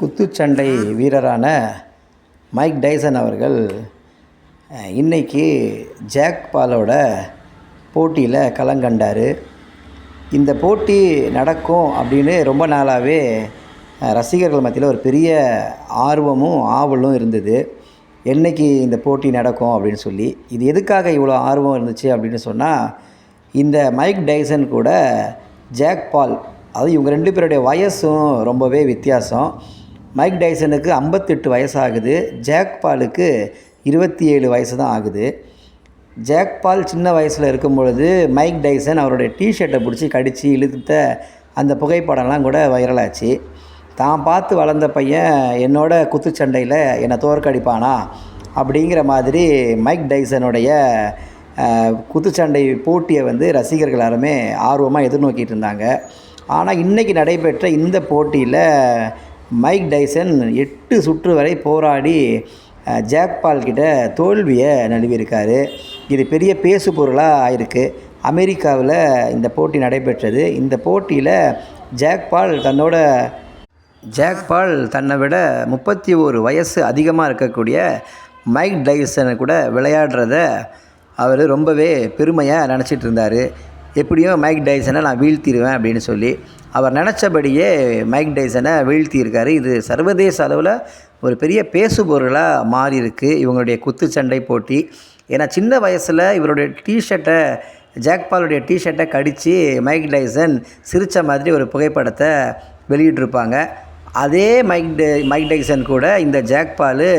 குத்துச்சண்டை வீரரான Mike Tyson அவர்கள் இன்றைக்கி இன்னைக்கு ஜாக் பாலோட போட்டியில் களங்கண்டார் இந்த போட்டி நடக்கும் அப்படின்னு ரொம்ப நாளாகவே ரசிகர்கள் மத்தியில் ஒரு பெரிய ஆர்வமும் ஆவலும் இருந்தது. என்னைக்கு இந்த போட்டி நடக்கும் அப்படின்னு சொல்லி இது எதுக்காக இவ்வளோ ஆர்வம் இருந்துச்சு அப்படின்னு சொன்னால் இந்த மைக் டைசன் கூட ஜாக் பால் அது இவங்க ரெண்டு பேருடைய வயசும் ரொம்பவே வித்தியாசம். மைக் டைசனுக்கு ஐம்பத்தெட்டு வயசாகுது. ஜாக் பாலுக்கு இருபத்தி ஏழு வயசு தான் ஆகுது. ஜாக் பால் சின்ன வயசில் இருக்கும் பொழுது மைக் டைசன் அவருடைய டிஷர்ட்டை பிடிச்சி கடித்து இழுத்த அந்த புகைப்படம்லாம் கூட வைரலாச்சு. தான் பார்த்து வளர்ந்த பையன் என்னோட குத்துச்சண்டையில் என்னை தோற்கடிப்பானா அப்படிங்கிற மாதிரி மைக் டைசனுடைய குத்துச்சண்டை போட்டியை வந்து ரசிகர்கள் எல்லாருமே ஆர்வமாக எதிர்நோக்கிட்டு இருந்தாங்க. ஆனால் இன்றைக்கி நடைபெற்ற இந்த போட்டியில் மைக் டைசன் எட்டு சுற்று வரை போராடி ஜாக்பால் கிட்ட தோல்வியை நழுவியிருக்காரு. இது பெரிய பேசு பொருளாக ஆயிருக்கு அமெரிக்காவில் இந்த போட்டி நடைபெற்றது. இந்த போட்டியில் ஜாக்பால் தன்னோட ஜாக்பால் தன்னை விட முப்பத்தி ஒரு வயசு அதிகமாக இருக்கக்கூடிய மைக் டைசனை கூட விளையாடுறத அவர் ரொம்பவே பெருமையாக நினச்சிட்டு இருந்தார். எப்படியும் மைக் டைசனை நான் வீழ்த்திடுவேன் அப்படின்னு சொல்லி அவர் நினச்சபடியே மைக் டைசனை வீழ்த்தியிருக்காரு. இது சர்வதேச அளவில் ஒரு பெரிய பேசு பொருளாக இவங்களுடைய குத்துச்சண்டை போட்டி. ஏன்னா சின்ன வயசில் இவருடைய டிஷர்ட்டை ஜாக்பாலுடைய டிஷர்ட்டை கடித்து மைக் டைசன் சிரித்த மாதிரி ஒரு புகைப்படத்தை வெளியிட்டிருப்பாங்க. அதே மைக் டை மைக் டைசன் கூட இந்த ஜாக்பாலு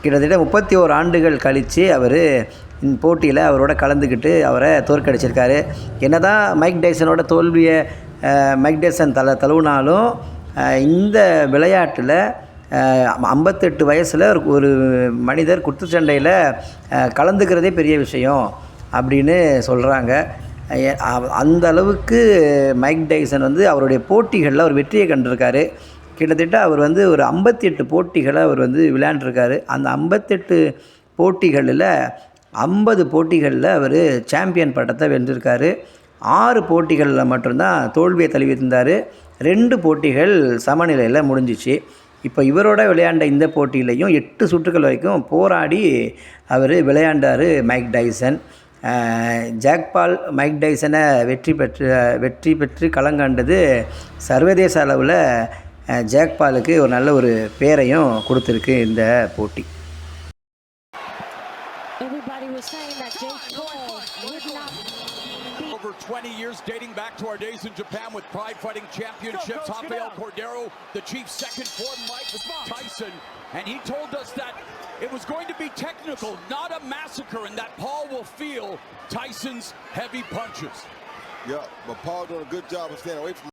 கிட்டத்தட்ட முப்பத்தி ஓரு ஆண்டுகள் கழித்து அவர் போட்டியில் அவரோட கலந்துக்கிட்டு அவரை தோற்கடிச்சிருக்காரு. என்னதான் மைக் டைசனோட தோல்வியை மைக் டைசன் தல தழுவினாலும் இந்த விளையாட்டில் ஐம்பத்தெட்டு வயசில் ஒரு மனிதர் குத்துச்சண்டையில் கலந்துக்கிறதே பெரிய விஷயம் அப்படின்னு சொல்கிறாங்க அந்த அளவுக்கு மைக் டைசன் வந்து அவருடைய போட்டிகளில் அவர் வெற்றியை கண்டிருக்காரு. கிட்டத்தட்ட அவர் வந்து ஒரு ஐம்பத்தி எட்டு போட்டிகளை அவர் வந்து விளையாண்டுருக்காரு. அந்த ஐம்பத்தெட்டு போட்டிகளில் ஐம்பது போட்டிகளில் அவர் சாம்பியன் பட்டத்தை வென்றிருக்காரு. ஆறு போட்டிகளில் மட்டும்தான் தோல்வியை தழுவியிருந்தார். ரெண்டு போட்டிகள் சமநிலையில் முடிஞ்சிச்சு. இப்போ இவரோட விளையாண்ட இந்த போட்டியிலையும் எட்டு சுற்றுகள் வரைக்கும் போராடி அவர் விளையாண்டார் Mike Tyson. Jake Paul Mike டைசனை வெற்றி பெற்று வெற்றி பெற்று களங்கண்டது சர்வதேச அளவில் ஜாக்பாலுக்கு ஒரு நல்ல ஒரு பேரையும் கொடுத்துருக்கு இந்த போட்டி. Everybody was saying that Jake Paul would not be Over 20 years dating back to our days in Japan with Pride Fighting Championships. Rafael Cordero, the chief second for Mike Tyson. And he told us that it was going to be technical, not a massacre, and that Paul will feel Tyson's heavy punches. Yeah, but Paul doing a good job of staying away from